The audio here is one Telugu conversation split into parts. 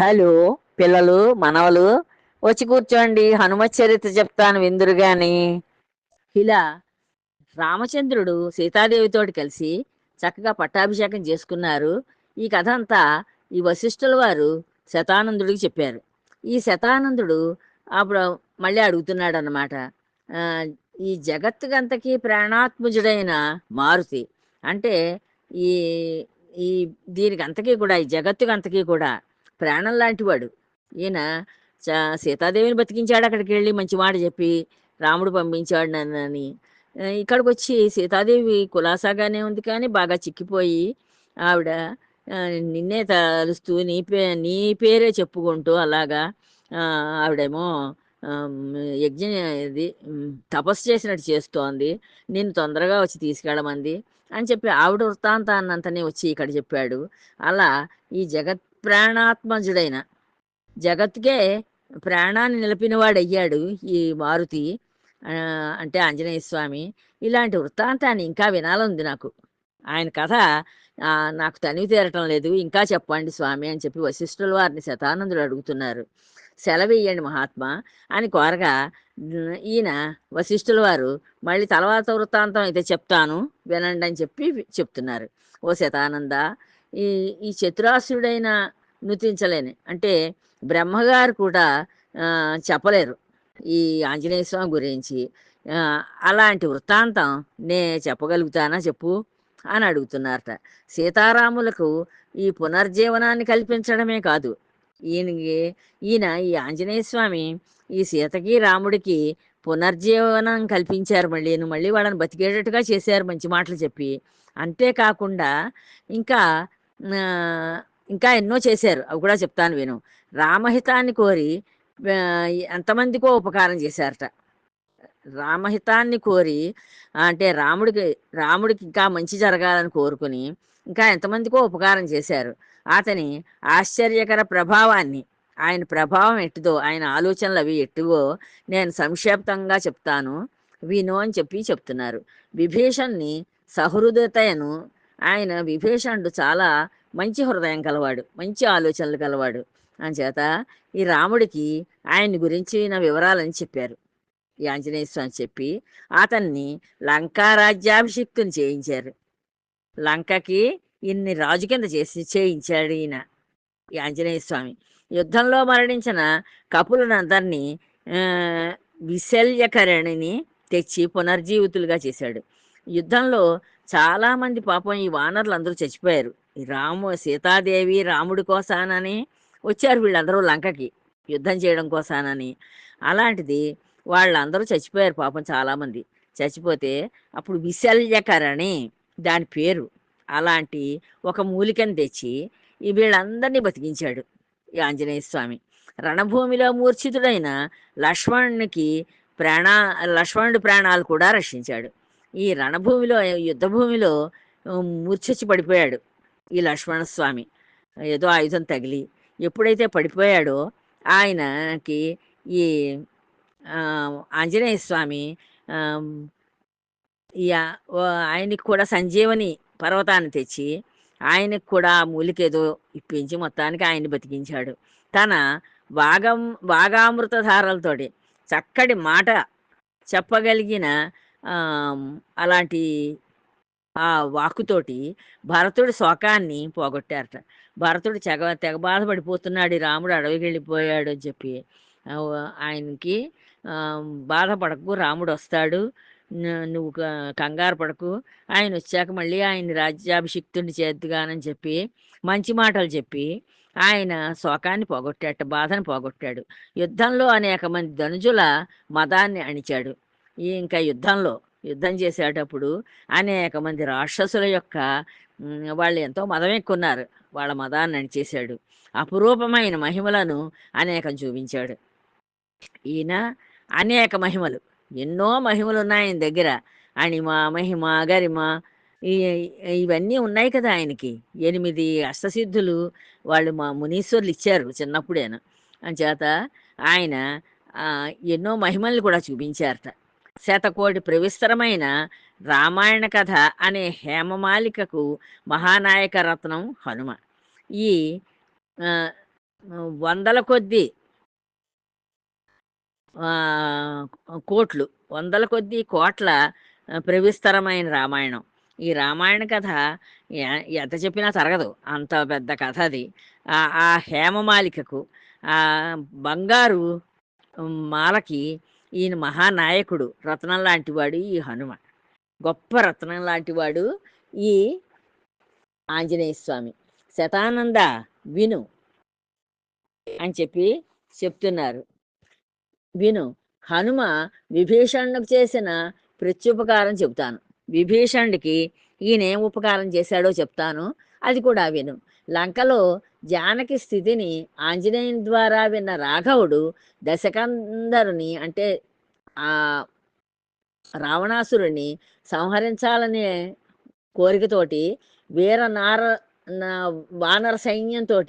హలో పిల్లలు మనవలు వచ్చి కూర్చోండి. హనుమత్ చరిత్ర చెప్తాను విందురు గాని. ఇలా రామచంద్రుడు సీతాదేవితోటి కలిసి చక్కగా పట్టాభిషేకం చేసుకున్నారు. ఈ కథ అంతా ఈ వశిష్ఠుల వారు శతానందుడికి చెప్పారు. ఈ శతానందుడు అప్పుడు మళ్ళీ అడుగుతున్నాడు అనమాట ఈ జగత్తుకంతకీ ప్రాణాత్మజుడైన మారుతి అంటే ఈ ఈ దీనికి అంతకీ కూడా ఈ జగత్తుకంతకీ కూడా ప్రాణం లాంటివాడు. ఈయన చ- సీతాదేవిని బతికించాడు అక్కడికి వెళ్ళి మంచి మాట చెప్పి రాముడు పంపించాడు నన్నని ఇక్కడికి వచ్చి సీతాదేవి కులాసాగానే ఉంది కానీ బాగా చిక్కిపోయి ఆవిడ నిన్నే తలుస్తూ నీ పే నీ పేరే చెప్పుకుంటూ అలాగా ఆవిడేమో ఆమ్, యజ్ఞ ఇది తపస్సు చేసినట్టు చేస్తోంది. నేను తొందరగా వచ్చి తీసుకెళ్ళమంది అని చెప్పి ఆవిడ వృత్తాంతాన్నంతనే వచ్చి ఇక్కడ చెప్పాడు. అలా ఈ జగత్ ప్రాణాత్మజుడైన. జగత్కే ప్రాణాన్ని నిలిపినవాడు అయ్యాడు ఈ మారుతి అంటే ఆంజనేయ స్వామి. ఇలాంటి వృత్తాంతాన్ని ఇంకా వినాలంది నాకు. ఆయన కథ నాకు తనివి తీరటం లేదు. ఇంకా చెప్పండి స్వామి అని చెప్పి వశిష్ఠుల వారిని శతానందుడు అడుగుతున్నారు. సెలవేయండి మహాత్మా అని కోరగా ఈయన వశిష్ఠుల వారు మళ్ళీ తర్వాత వృత్తాంతం అయితే చెప్తాను వినండి అని చెప్పి చెప్తున్నారు. ఓ శతానంద ఈ ఈ చతురాసుడైనా నృతించలేని అంటే బ్రహ్మగారు కూడా చెప్పలేరు ఈ ఆంజనేయ స్వామి గురించి. అలాంటి వృత్తాంతం నే చెప్పగలుగుతానా చెప్పు అని అడుగుతున్నారట. సీతారాములకు ఈ పునర్జీవనాన్ని కల్పించడమే కాదు. ఈయనకి ఈయన ఈ ఆంజనేయ స్వామి ఈ సీతకి రాముడికి పునర్జీవనం కల్పించారు మళ్ళీ. మళ్ళీ వాళ్ళని బతికేటట్టుగా చేశారు మంచి మాటలు చెప్పి. అంతేకాకుండా ఇంకా ఇంకా ఎన్నో చేశారు. అవి కూడా చెప్తాను విను. రామహితాన్ని కోరి ఎంతమందికో ఉపకారం చేశారట. రామహితాన్ని కోరి అంటే రాముడికి రాముడికి ఇంకా మంచి జరగాలని కోరుకుని ఇంకా ఎంతమందికో ఉపకారం చేశారు. అతని ఆశ్చర్యకర ప్రభావాన్ని ఆయన ప్రభావం ఎట్టుదో ఆయన ఆలోచనలు అవి ఎట్టువో నేను సంక్షేప్తంగా చెప్తాను. విను అని చెప్పి చెప్తున్నారు. విభీషణ్ణి సహృదయతను ఆయన విభీషణుడు చాలా మంచి హృదయం కలవాడు మంచి ఆలోచనలు కలవాడు. అంచేత ఈ రాముడికి ఆయన గురించిన వివరాలని చెప్పారు. ఈ ఆంజనేయ స్వామి చెప్పి అతన్ని లంకా రాజ్యాభిషిక్తుని చేయించారు. లంకకి ఇన్ని రాజు కింద చేసి చేయించాడు ఈయన ఈ ఆంజనేయ స్వామి. యుద్ధంలో మరణించిన కపులనందరినీ విశల్యకరణిని తెచ్చి పునర్జీవితులుగా చేశాడు. యుద్ధంలో చాలా మంది పాపం ఈ వానర్లు అందరూ చచ్చిపోయారు. ఈ రాము సీతాదేవి రాముడి కోసానని వచ్చారు వీళ్ళందరూ లంకకి యుద్ధం చేయడం కోసానని. అలాంటిది వాళ్ళందరూ చచ్చిపోయారు పాపం చాలామంది చచ్చిపోతే అప్పుడు విశల్యకరణి దాని పేరు. అలాంటి ఒక మూలికను తెచ్చి ఈ వీళ్ళందరినీ బతికించాడు ఈ ఆంజనేయ స్వామి. రణభూమిలో మూర్ఛితుడైన లక్ష్మణునికి ప్రాణా లక్ష్మణుడి ప్రాణాలు కూడా రక్షించాడు. ఈ రణభూమిలో యుద్ధభూమిలో ఉమ్, మూర్ఛించి పడిపోయాడు ఈ లక్ష్మణ స్వామి ఏదో ఆయుధం తగిలి ఎప్పుడైతే పడిపోయాడో ఆయనకి ఈ ఆంజనేయ స్వామి ఆయనకి కూడా సంజీవని పర్వతాన్ని తెచ్చి ఆయనకు కూడా ఆ మూలికేదో ఇప్పించి మొత్తానికి ఆయన్ని బతికించాడు. తన వాగం వాగామృత ధారలతోటి చక్కటి మాట చెప్పగలిగిన అలాంటి ఆ వాక్కుతోటి భరతుడి శోకాన్ని పోగొట్టారట. భరతుడు తెగ తెగ బాధపడిపోతున్నాడు. రాముడు అడవికి వెళ్ళిపోయాడు అని చెప్పి. ఆయనకి బాధపడకు రాముడు వస్తాడు. నువ్వు కంగారు పడకు. ఆయన వచ్చాక మళ్ళీ ఆయన రాజ్యాభిషిక్తుడిని చేద్దుగానని చెప్పి మంచి మాటలు చెప్పి ఆయన శోకాన్ని పోగొట్టాట బాధను పోగొట్టాడు. యుద్ధంలో అనేక మంది ధనుజుల మదాన్ని అణిచాడు. ఈ ఇంకా యుద్ధంలో యుద్ధం చేసేటప్పుడు అనేక మంది రాక్షసుల యొక్క వాళ్ళు ఎంతో మదం ఎక్కున్నారు. వాళ్ళ మదాన్ని నడిచేశాడు అపురూపమైన మహిమలను అనేకం చూపించాడు. ఈయన అనేక మహిమలు. ఎన్నో మహిమలు ఉన్నాయి ఆయన దగ్గర. అణిమ మహిమ గరిమ ఈ- ఇవన్నీ ఉన్నాయి కదా ఆయనకి. ఎనిమిది అష్టసిద్ధులు వాళ్ళు మా మునీశ్వర్లు ఇచ్చారు చిన్నప్పుడేను. అంచేత ఆయన ఎన్నో మహిమల్ని కూడా చూపించారట. శతకోటి ప్రవిస్తరమైన రామాయణ కథ అనే హేమమాలికకు మహానాయక రత్నం హనుమ. ఈ వందల కొద్దీ కోట్లు వందల కొద్దీ కోట్ల ప్రవిస్తరమైన రామాయణం. ఈ రామాయణ కథ ఎంత చెప్పినా తరగదు. అంత పెద్ద కథ అది. ఆ హేమమాలికకు ఆ బంగారు మాలకి ఈయన మహానాయకుడు రత్నం లాంటివాడు ఈ హనుమ గొప్ప రత్నం లాంటివాడు ఈ ఆంజనేయ స్వామి. శతానంద విను అని చెప్పి చెప్తున్నారు. విను హనుమ విభీషణుకు చేసిన ప్రత్యుపకారం చెబుతాను. విభీషణుడికి ఈయన ఏం ఉపకారం చేశాడో చెప్తాను. అది కూడా విను. లంకలో జానకి స్థితిని ఆంజనేయుని ద్వారా విన్న రాఘవుడు దశకందరుని అంటే ఆ రావణాసురుని సంహరించాలనే కోరికతోటి వీర నార వానర సైన్యంతో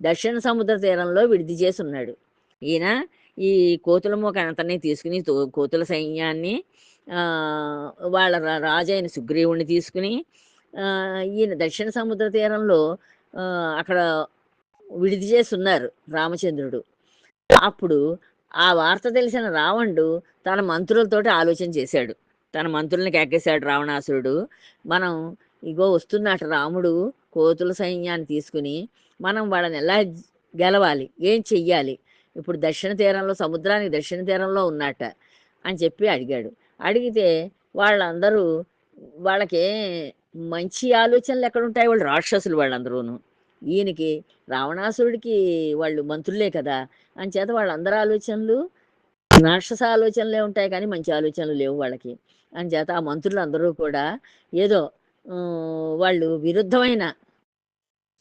దక్షిణ సముద్ర తీరంలో విడిది చేసున్నాడు. ఈయన ఈ కోతుల మూకనంతని తీసుకుని కోతుల సైన్యాన్ని ఆ, వాళ్ళ రా- రాజైన సుగ్రీవుణ్ణి తీసుకుని ఆ, ఈయన దక్షిణ సముద్ర తీరంలో అక్కడ విడిది చేసి ఉన్నారు రామచంద్రుడు. అప్పుడు ఆ వార్త తెలిసిన రావణుడు తన మంత్రులతోటి ఆలోచన చేశాడు. తన మంత్రుల్ని కేకేశాడు రావణాసురుడు. మనం ఇగో వస్తున్నట్టు రాముడు కోతుల సైన్యాన్ని తీసుకుని మనం వాళ్ళని ఎలా గెలవాలి? ఏం చెయ్యాలి? ఇప్పుడు దక్షిణ తీరంలో సముద్రానికి దక్షిణ తీరంలో ఉన్నట్ట అని చెప్పి అడిగాడు. అడిగితే వాళ్ళందరూ వాళ్ళకి మంచి ఆలోచనలు ఎక్కడ ఉంటాయి వాళ్ళు రాక్షసులు వాళ్ళందరూను. ఈయనకి రావణాసురుడికి వాళ్ళు మంత్రులే కదా. అంచేత వాళ్ళందరి ఆలోచనలు రాక్షస ఆలోచనలే ఉంటాయి కానీ మంచి ఆలోచనలు లేవు వాళ్ళకి. అంచేత ఆ మంత్రులు అందరూ కూడా ఏదో వాళ్ళు విరుద్ధమైన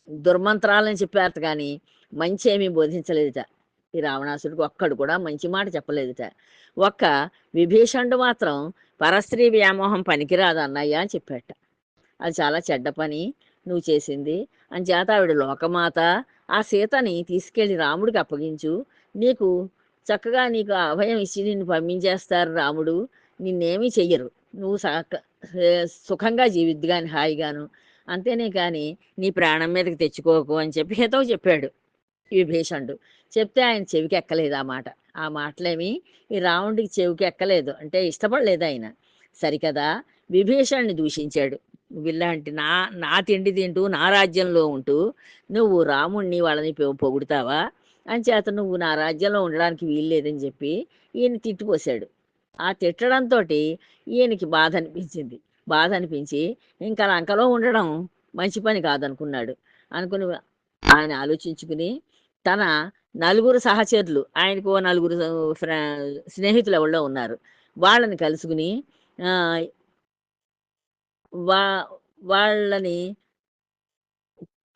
దుర్మంత్రాలని చెప్పారట కానీ మంచి ఏమీ బోధించలేదుట. ఈ రావణాసుడికి ఒక్కడు కూడా మంచి మాట చెప్పలేదుట. ఒక్క విభీషణుడు మాత్రం పరస్త్రీ వ్యామోహం పనికిరాదు అన్నయ్య అని చెప్పాట అది చాలా చెడ్డ పని నువ్వు చేసింది. అని చేత ఆవిడ లోకమాత ఆ సీతని తీసుకెళ్ళి రాముడికి అప్పగించు. నీకు చక్కగా నీకు అభయం ఇచ్చి నిన్ను పంపించేస్తారు రాముడు. నిన్నేమీ చెయ్యరు. నువ్వు సుఖంగా జీవిద్దు కానీ హాయిగాను. అంతేనే కానీ నీ ప్రాణం మీదకి తెచ్చుకోకు అని చెప్పి ఏదో చెప్పాడు విభీషణుడు. చెప్తే ఆయన చెవికి ఎక్కలేదు ఆ మాట. ఆ మాటలేమి ఈ రావణుడికి చెవికి ఎక్కలేదు అంటే ఇష్టపడలేదు ఆయన. సరికదా? విభీషణ్ణి దూషించాడు. వీళ్ళంటి నా నా తిండి తింటూ నా రాజ్యంలో ఉంటూ నువ్వు రాముణ్ణి వాళ్ళని పొగుడుతావా? అని చేత నువ్వు నా రాజ్యంలో ఉండడానికి వీల్లేదని చెప్పి ఈయన తిట్టిపోశాడు ఆ తిట్టడంతో ఈయనకి బాధ అనిపించింది. బాధ అనిపించి ఇంకా లంకలో ఉండడం మంచి పని కాదనుకున్నాడు. అనుకుని ఆయన ఆలోచించుకుని తన నలుగురు సహచరులు ఆయనకు ఓ నలుగురు స్నేహితులు ఎవరో ఉన్నారు. వాళ్ళని కలుసుకుని వా వాళ్ళని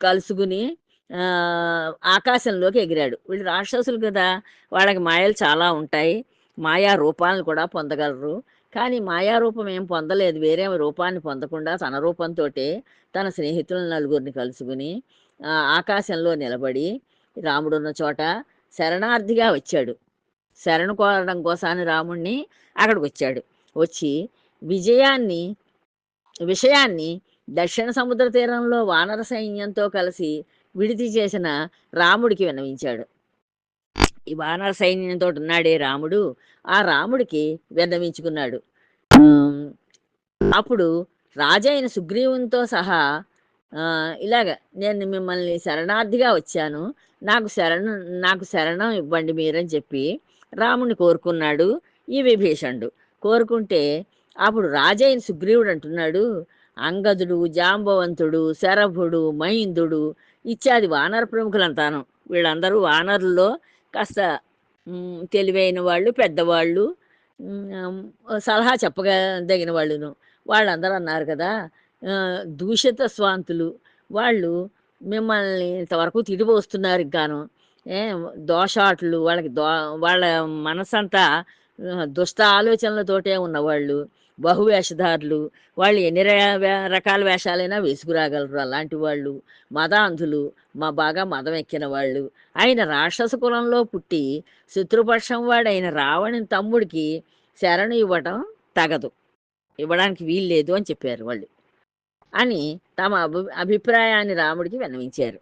కలుసుకుని ఆకాశంలోకి ఎగిరాడు. వీళ్ళు రాక్షసులు కదా వాళ్ళకి మాయలు చాలా ఉంటాయి. మాయా రూపాలను కూడా పొందగలరు. కానీ మాయా రూపం ఏం పొందలేదు. వేరే రూపాన్ని పొందకుండా తన రూపంతో తన స్నేహితుల నలుగురిని కలుసుకుని ఆకాశంలో నిలబడి రాముడు ఉన్న చోట శరణార్థిగా వచ్చాడు. శరణు కోరడం కోసాని రాముణ్ణి అక్కడికి వచ్చాడు వచ్చి విజయాన్ని విషయాన్ని దక్షిణ సముద్ర తీరంలో వానర సైన్యంతో కలిసి విడిది చేసిన రాముడికి విన్నవించాడు. ఈ వానర సైన్యంతో ఉన్నాడే రాముడు ఆ రాముడికి విన్నవించుకున్నాడు. అప్పుడు రాజైన సుగ్రీవునితో సహా ఇలాగ నేను మిమ్మల్ని శరణార్థిగా వచ్చాను. నాకు శరణం నాకు శరణం ఇవ్వండి మీరని చెప్పి రాముని కోరుకున్నాడు. ఈ విభీషణుడు కోరుకుంటే అప్పుడు రాజైన సుగ్రీవుడు అంటున్నాడు అంగదుడు జాంబవంతుడు శరభుడు మహిందుడు ఇత్యాది వానర ప్రముఖులంతాను. వీళ్ళందరూ వానరుల్లో కాస్త తెలివైన వాళ్ళు పెద్దవాళ్ళు సలహా చెప్పదగిన వాళ్ళును. వాళ్ళందరూ అన్నారు కదా దూషిత స్వాంతులు వాళ్ళు మిమ్మల్ని ఇంతవరకు తిడిపోస్తున్నారు ఇంకాను. ఏ దోషాట్లు వాళ్ళకి దో వాళ్ళ మనసంతా దుష్ట ఆలోచనలతోటే ఉన్నవాళ్ళు. బహువేషధారులు. వాళ్ళు ఎన్ని రకాల వేషాలైనా వేసుకురాగలరు. అలాంటి వాళ్ళు మదాంధులు మా బాగా మదం ఎక్కిన వాళ్ళు. ఆయన రాక్షస కులంలో పుట్టి శత్రుపక్షం వాడైన రావణి తమ్ముడికి శరణు ఇవ్వటం తగదు. ఇవ్వడానికి వీల్లేదు అని చెప్పారు వాళ్ళు. అని తమ అభి అభిప్రాయాన్ని రాముడికి విన్నవించారు.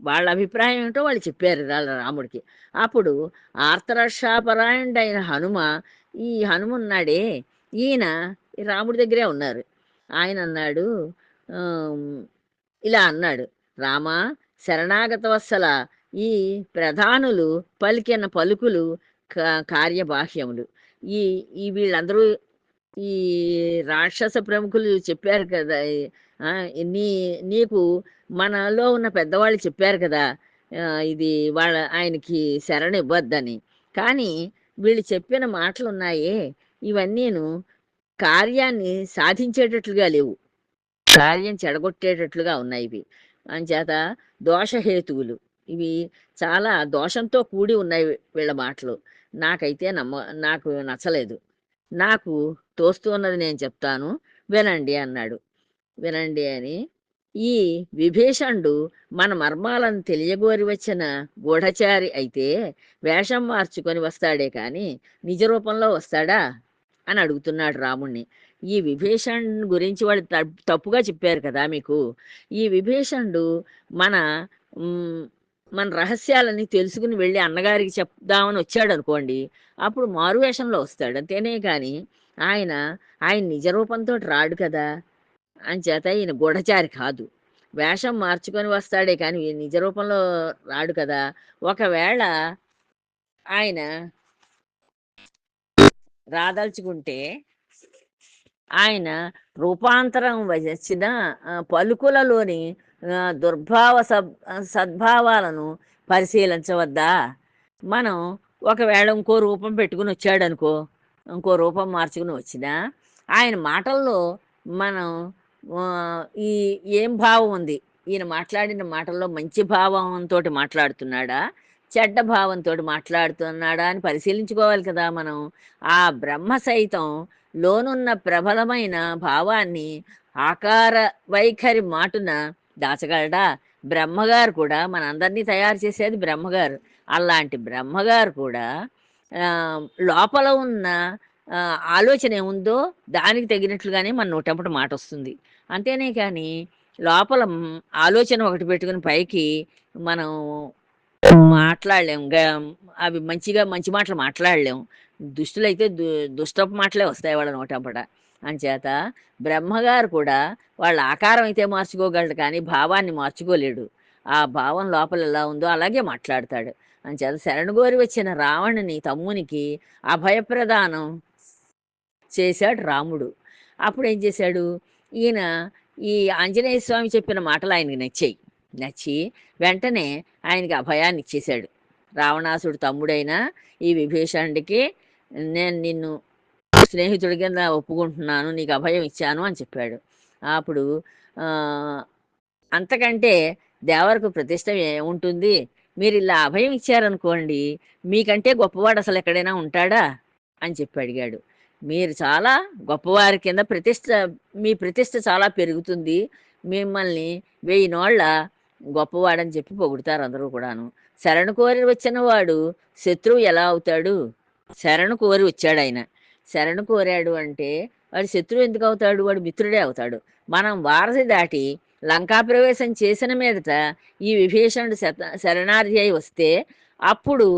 వాళ్ళ అభిప్రాయం ఏమిటో వాళ్ళు చెప్పారు వాళ్ళ రాముడికి. అప్పుడు ఆర్తరక్షాపరాయణుడైన హనుమ ఈ హనుమన్నాడే ఈయన ఈ రాముడి దగ్గరే ఉన్నారు. ఆయన అన్నాడు ఇలా అన్నాడు రామా శరణాగత వత్సల ఈ ప్రధానులు పలికిన పలుకులు కార్యబాహ్యములు. ఈ ఈ వీళ్ళందరూ ఈ రాక్షస ప్రముఖులు చెప్పారు కదా నీ నీకు మనలో ఉన్న పెద్దవాళ్ళు చెప్పారు కదా ఇది వాళ్ళ ఆయనకి శరణ ఇవ్వద్దని కానీ వీళ్ళు చెప్పిన మాటలు ఉన్నాయే ఇవన్నీను కార్యాన్ని సాధించేటట్లుగా లేవు. కార్యం చెడగొట్టేటట్లుగా ఉన్నాయి ఇవి. అంచేత దోషహేతువులు ఇవి చాలా దోషంతో కూడి ఉన్నాయి వీళ్ళ మాటలు. నాకైతే నమ్మ నాకు నచ్చలేదు. నాకు తోస్తున్నది నేను చెప్తాను. వినండి అన్నాడు. వినండి అని ఈ విభీషణుడు మన మర్మాలను తెలియగోరి వచ్చిన గూఢచారి అయితే వేషం మార్చుకొని వస్తాడే కానీ నిజ రూపంలో వస్తాడా? అని అడుగుతున్నాడు రాముణ్ణి. ఈ విభీషణ్ గురించి వాళ్ళు తప్పుగా చెప్పారు కదా మీకు. ఈ విభీషణుడు మన మన రహస్యాలని తెలుసుకుని వెళ్ళి అన్నగారికి చెప్దామని వచ్చాడు అనుకోండి అప్పుడు మారు వేషంలో వస్తాడు. అంతేనే కానీ ఆయన ఆయన నిజరూపంతో రాడు కదా. అంచేత ఈయన గూఢచారి కాదు. వేషం మార్చుకొని వస్తాడే కానీ ఈ నిజ రూపంలో రాడు కదా. ఒకవేళ ఆయన రాదలుచుకుంటే ఆయన రూపాంతరం వచ్చిన పలుకులలోని దుర్భావ సద్ సద్భావాలను పరిశీలించవద్దా? మనం ఒకవేళ ఇంకో రూపం పెట్టుకుని వచ్చాడు అనుకో ఇంకో రూపం మార్చుకుని వచ్చినా ఆయన మాటల్లో మనం ఈ ఏం భావం ఉంది? ఈయన మాట్లాడిన మాటల్లో మంచి భావంతో మాట్లాడుతున్నాడా? చెడ్డ భావంతో మాట్లాడుతున్నాడా అని పరిశీలించుకోవాలి కదా మనం. ఆ బ్రహ్మ సైతం లోనున్న ప్రబలమైన భావాన్ని ఆకార వైఖరి మాటున దాచగలడా? బ్రహ్మగారు కూడా మనందరినీ తయారు చేసేది బ్రహ్మగారు. అలాంటి బ్రహ్మగారు కూడా లోపల ఉన్న ఆలోచన ఏముందో దానికి తగినట్లుగానే మన నోటంపటి మాట వస్తుంది. అంతేనే కానీ లోపల ఆలోచన ఒకటి పెట్టుకుని పైకి మనం మాట్లాడలేం అవి మంచిగా మంచి మాటలు మాట్లాడలేం దుష్టులైతే దు దుష్టపు మాటలే వస్తాయి వాళ్ళ నోటంపట అంచేత బ్రహ్మగారు కూడా వాళ్ళ ఆకారం అయితే మార్చుకోగలడు కానీ భావాన్ని మార్చుకోలేడు. ఆ భావం లోపల ఎలా ఉందో అలాగే మాట్లాడతాడు. అంచేత శరణుగోరి వచ్చిన రావణుని తమ్మునికి అభయప్రదానం చేశాడు రాముడు. అప్పుడు ఏం చేశాడు? ఈయన ఈ ఆంజనేయ స్వామి చెప్పిన మాటలు ఆయనకి నచ్చాయి. నచ్చి వెంటనే ఆయనకి అభయాన్ని ఇచ్చేశాడు. రావణాసుడు తమ్ముడైన ఈ విభీషణుడికి నేను నిన్ను స్నేహితుడి కింద ఒప్పుకుంటున్నాను నీకు అభయం ఇచ్చాను అని చెప్పాడు. అప్పుడు అంతకంటే దేవరకు ప్రతిష్ట ఉంటుంది? మీరు ఇలా అభయం ఇచ్చారనుకోండి మీకంటే గొప్పవాడు అసలు ఎక్కడైనా ఉంటాడా? అని చెప్పి అడిగాడు. మీరు చాలా గొప్పవారి కింద ప్రతిష్ట మీ ప్రతిష్ట చాలా పెరుగుతుంది. మిమ్మల్ని వెయ్యి నోళ్ళ గొప్పవాడని చెప్పి పొగుడుతారు అందరూ కూడాను. శరణు కోరి వచ్చిన వాడు శత్రువు ఎలా అవుతాడు? శరణు కోరి వచ్చాడు ఆయన. శరణు కోరాడు అంటే వాడు శత్రువు ఎందుకు అవుతాడు? వాడు మిత్రుడే అవుతాడు. మనం వారధి దాటి లంకా ప్రవేశం చేసిన మీదట ఈ విభీషణుడు శత శరణార్థి అయి వస్తే అప్పుడు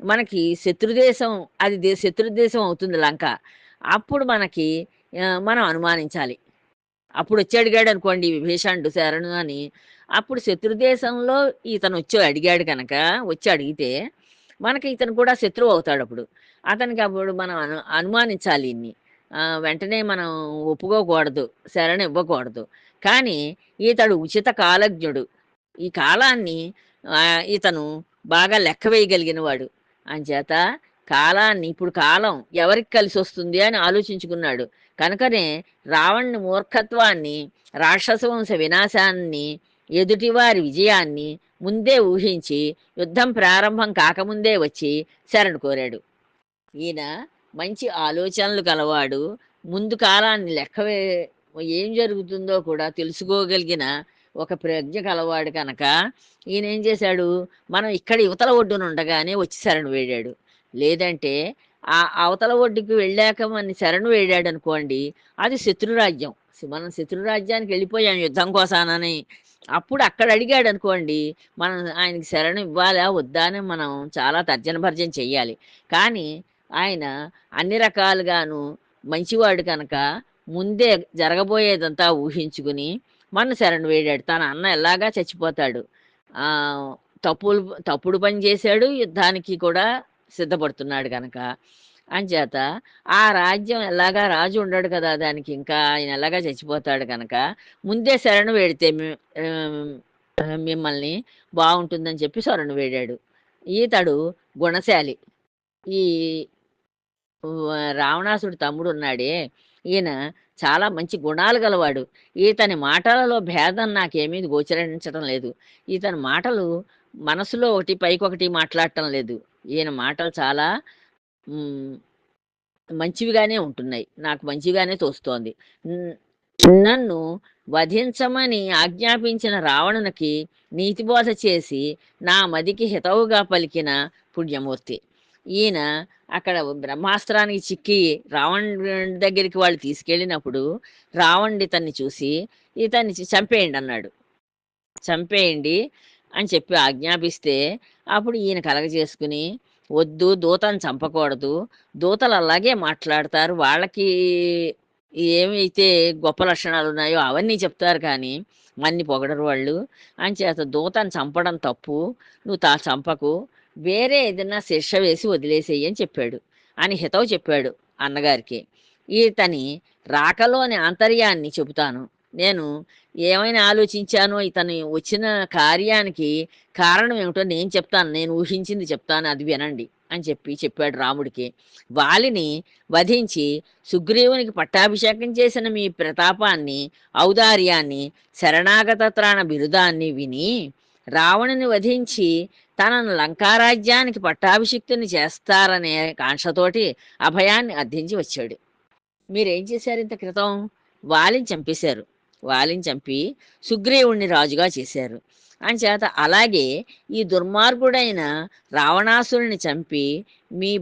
మనకి శత్రుదేశం అది దే శత్రుదేశం అవుతుంది లంక. అప్పుడు మనకి మనం అనుమానించాలి. అప్పుడు వచ్చాడు అడిగాడు అనుకోండి విభీషణుడు శరణు అని. అప్పుడు శత్రుదేశంలో ఇతను వచ్చి అడిగాడు కనుక వచ్చి అడిగితే మనకి ఇతను కూడా శత్రువు అవుతాడు అప్పుడు. అతనికి అప్పుడు మనం అను అనుమానించాలి ఇన్ని. వెంటనే మనం ఒప్పుకోకూడదు శరణ ఇవ్వకూడదు. కానీ ఇతడు ఉచిత కాలజ్ఞుడు. ఈ కాలాన్ని ఇతను బాగా లెక్క వేయగలిగిన వాడు అంచేత కాలాన్ని ఇప్పుడు కాలం ఎవరికి కలిసి వస్తుంది అని ఆలోచించుకున్నాడు. కనుకనే రావణ్ణి మూర్ఖత్వాన్ని రాక్షస వంశ వినాశాన్ని ఎదుటివారి విజయాన్ని ముందే ఊహించి యుద్ధం ప్రారంభం కాకముందే వచ్చి శరణు కోరాడు. ఈయన మంచి ఆలోచనలు కలవాడు ముందు కాలాన్ని లెక్కవే ఏం జరుగుతుందో కూడా తెలుసుకోగలిగిన ఒక ప్రజ్ఞ కలవాడు కనుక ఈయన ఏం చేశాడు? మనం ఇక్కడ యువతల ఒడ్డున ఉండగానే వచ్చి శరణు వేడాడు. లేదంటే ఆ అవతల ఒడ్డుకి వెళ్ళాక మన శరణు వేడాడు అనుకోండి అది శత్రురాజ్యం. మనం శత్రురాజ్యానికి వెళ్ళిపోయాం యుద్ధం కోసానని అప్పుడు అక్కడ అడిగాడు అనుకోండి మనం ఆయనకి శరణం ఇవ్వాలా వద్దా అని మనం చాలా తర్జన భర్జన చెయ్యాలి. కానీ ఆయన అన్ని రకాలుగాను మంచివాడు కనుక ముందే జరగబోయేదంతా ఊహించుకుని మన శరణు వేడాడు. తన అన్న ఎలాగా చచ్చిపోతాడు? తప్పులు తప్పుడు పని చేశాడు యుద్ధానికి కూడా సిద్ధపడుతున్నాడు కనుక అంచేత ఆ రాజ్యం ఎలాగా రాజు ఉండడు కదా దానికి ఇంకా ఆయన ఎలాగా చచ్చిపోతాడు కనుక ముందే శరణు వేడితే మిమ్మల్ని బాగుంటుందని చెప్పి శరణు వేడాడు. ఈతడు గుణశాలి. ఈ రావణాసుడు రావణాసుడి తమ్ముడు ఉన్నాడే. ఈయన చాలా మంచి గుణాలు గలవాడు. ఈతని మాటలలో భేదం నాకేమీ గోచరించడం లేదు. ఈతని మాటలు మనసులో ఒకటి పైకి ఒకటి మాట్లాడటం లేదు. ఈయన మాటలు చాలా మంచివిగానే ఉంటున్నాయి. నాకు మంచిగానే తోస్తోంది. నన్ను వధించమని ఆజ్ఞాపించిన రావణునికి నీతిబోధ చేసి నా మదికి హితవుగా పలికిన పుణ్యమూర్తి. ఈయన అక్కడ బ్రహ్మాస్త్రానికి చిక్కి రావణుడి దగ్గరికి వాళ్ళు తీసుకెళ్ళినప్పుడు రావణుడి ఇతన్ని చూసి ఇతన్ని చ- చంపేయండి అన్నాడు. చంపేయండి అని చెప్పి ఆజ్ఞాపిస్తే అప్పుడు ఈయన కలగజేసుకుని వద్దు దూతను చంపకూడదు. దూతలు అలాగే మాట్లాడతారు. వాళ్ళకి ఏమైతే గొప్ప లక్షణాలు ఉన్నాయో అవన్నీ చెప్తారు కానీ మన్ని పొగడరు వాళ్ళు. అంచేత దూతను చంపడం తప్పు. నువ్వు తా చంపకు. వేరే ఏదైనా శిక్ష వేసి వదిలేసేయి అని చెప్పాడు. అని హితవు చెప్పాడు అన్నగారికి. ఈతని రాకలోని ఆంతర్యాన్ని చెబుతాను. నేను ఏమైనా ఆలోచించానో ఇతను వచ్చిన కార్యానికి కారణం ఏమిటో నేను చెప్తాను. నేను ఊహించింది చెప్తాను. అది వినండి అని చెప్పి చెప్పాడు రాముడికి. వాలిని వధించి సుగ్రీవునికి పట్టాభిషేకం చేసిన మీ ప్రతాపాన్ని ఔదార్యాన్ని శరణాగత త్రాణ బిరుదాన్ని విని రావణుని వధించి తనను లంకారాజ్యానికి పట్టాభిషిక్తుని చేస్తారనే కాంక్షతోటి అభయాన్ని అర్థించి వచ్చాడు. మీరేం చేశారు ఇంత క్రితం? వాలిని చంపేశారు. వాలిని చంపి సుగ్రీవుణ్ణి రాజుగా చేశారు. అంచేత అలాగే ఈ దుర్మార్గుడైన రావణాసురుని చంపి మీ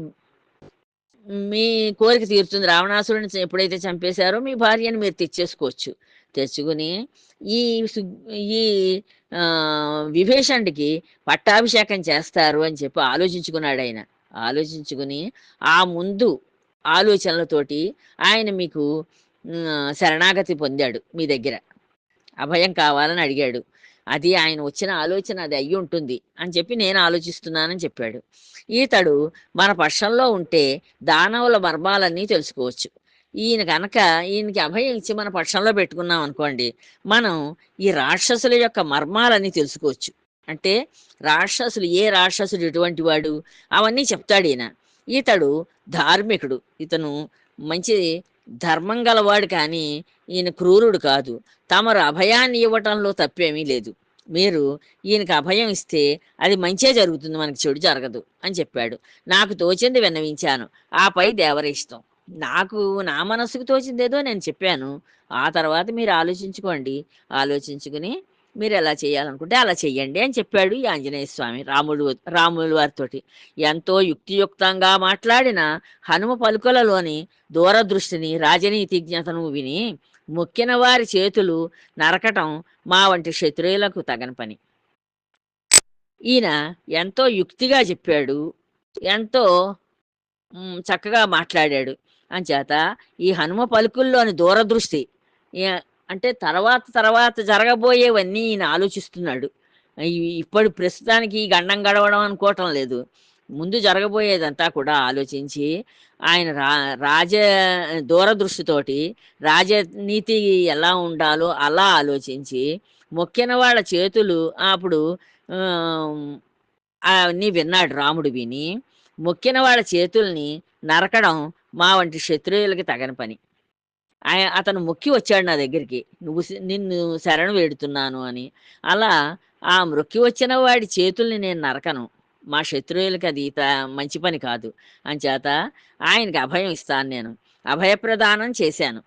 మీ కోరిక తీరుతుంది. రావణాసురుని ఎప్పుడైతే చంపేశారో మీ భార్యను మీరు తెచ్చేసుకోవచ్చు. తెచ్చుకుని ఈ సు ఈ విభీషణుడికి పట్టాభిషేకం చేస్తారు అని చెప్పి ఆలోచించుకున్నాడు ఆయన. ఆలోచించుకుని ఆ ముందు ఆలోచనలతోటి ఆయన మీకు శరణాగతి పొందాడు మీ దగ్గర. అభయం కావాలని అడిగాడు. అది ఆయన వచ్చిన ఆలోచన అది అయ్యి ఉంటుంది అని చెప్పి నేను ఆలోచిస్తున్నానని చెప్పాడు. ఈతడు మన పక్షంలో ఉంటే దానవుల మర్మాలన్నీ తెలుసుకోవచ్చు. ఈయన కనుక ఈయనకి అభయం ఇచ్చి మన పక్షంలో పెట్టుకున్నాం అనుకోండి మనం ఈ రాక్షసుల యొక్క మర్మాలన్నీ తెలుసుకోవచ్చు. అంటే రాక్షసులు ఏ రాక్షసుడు ఎటువంటి వాడు? అవన్నీ చెప్తాడు ఈయన. ఈతడు ధార్మికుడు. ఇతను మంచి ధర్మం గలవాడు కానీ ఈయన క్రూరుడు కాదు. తమరు అభయాన్ని ఇవ్వటంలో తప్పేమీ లేదు. మీరు ఈయనకి అభయం ఇస్తే అది మంచే జరుగుతుంది మనకి చెడు జరగదు అని చెప్పాడు. నాకు తోచింది విన్నవించాను. ఆపై దేవరిష్టం. నాకు నా మనసుకు తోచిందేదో నేను చెప్పాను. ఆ తర్వాత మీరు ఆలోచించుకోండి. ఆలోచించుకుని మీరు ఎలా చేయాలనుకుంటే అలా చెయ్యండి అని చెప్పాడు ఈ ఆంజనేయ స్వామి రాముడు రాముల వారితోటి. ఎంతో యుక్తియుక్తంగా మాట్లాడిన హనుమ పలుకులలోని దూరదృష్టిని రాజనీతిజ్ఞతను విని మొక్కిన వారి చేతులు నరకటం మా వంటి శత్రువులకు తగని పని. ఈయన ఎంతో యుక్తిగా చెప్పాడు ఎంతో చక్కగా మాట్లాడాడు. అంచేత ఈ హనుమ పలుకుల్లోని దూరదృష్టి అంటే తర్వాత తర్వాత జరగబోయేవన్నీ ఈయన ఆలోచిస్తున్నాడు. ఇప్పుడు ప్రస్తుతానికి ఈ గండం గడవడం అనుకోవటం లేదు. ముందు జరగబోయేదంతా కూడా ఆలోచించి ఆయన రా రాజ దూరదృష్టితోటి రాజనీతి ఎలా ఉండాలో అలా ఆలోచించి మొక్కిన వాళ్ళ చేతులు అప్పుడు అవన్నీ విన్నాడు రాముడు విని మొక్కిన వాళ్ళ చేతుల్ని నరకడం మా వంటి శత్రువులకి తగని పని. ఆయన అతను మొక్కి వచ్చాడు నా దగ్గరికి. నువ్వు నిన్ను శరణు వేడుతున్నాను అని. అలా ఆ మొక్కి వచ్చిన వాడి చేతుల్ని నేను నరకను. మా శత్రువులకి అది త- మంచి పని కాదు. అంచేత ఆయనకి అభయం ఇస్తాను నేను. అభయప్రదానం చేశాను.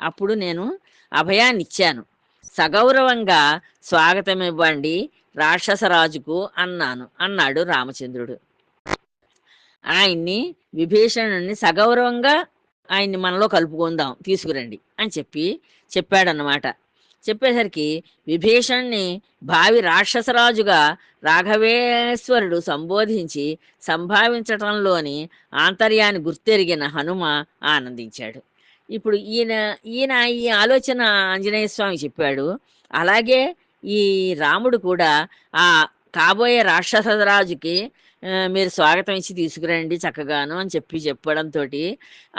అప్పుడు నేను అభయాన్ని ఇచ్చాను సగౌరవంగా స్వాగతం ఇవ్వండి రాక్షసరాజుకు అన్నాను. అన్నాడు రామచంద్రుడు. ఆయన్ని విభీషణుని సగౌరవంగా ఆయన్ని మనలో కలుపుకుందాం తీసుకురండి అని చెప్పి చెప్పాడన్నమాట. చెప్పేసరికి విభీషణ్ణి భావి రాక్షసరాజుగా రాఘవేశ్వరుడు సంబోధించి సంభావించటంలోని ఆంతర్యాన్ని గుర్తెరిగిన హనుమ ఆనందించాడు. ఇప్పుడు ఈయన ఈయన ఈ ఆలోచన ఆంజనేయ స్వామి చెప్పాడు. అలాగే ఈ రాముడు కూడా ఆ కాబోయే రాక్షసరాజుకి రాజుకి మీరు స్వాగతం ఇచ్చి తీసుకురండి చక్కగాను అని చెప్పి చెప్పడంతో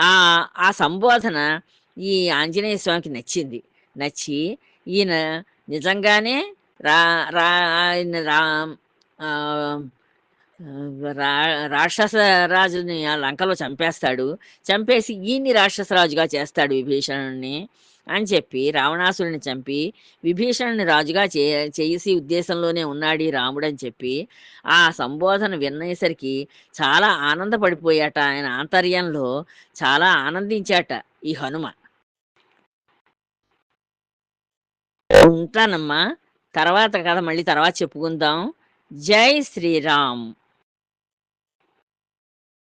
ఆ ఆ సంబోధన ఈ ఆంజనేయ స్వామికి నచ్చింది. నచ్చి ఈయన నిజంగానే రా రా ఆయన రా ఆ, రా రాక్షస రాజుని ఆ లంకలో చంపేస్తాడు. చంపేసి ఈయన్ని రాక్షసరాజుగా చేస్తాడు విభీషణుడిని అని చెప్పి రావణాసురుని చంపి విభీషణుని రాజుగా చే చేసి ఉద్దేశంలోనే ఉన్నాడు రాముడని చెప్పి ఆ సంబోధన విన్నేసరికి చాలా ఆనందపడిపోయాట. ఆయన ఆంతర్యంలో చాలా ఆనందించాట ఈ హనుమ. ఉంటానమ్మా. తర్వాత కథ మళ్ళీ తర్వాత చెప్పుకుందాం. జై శ్రీరామ్.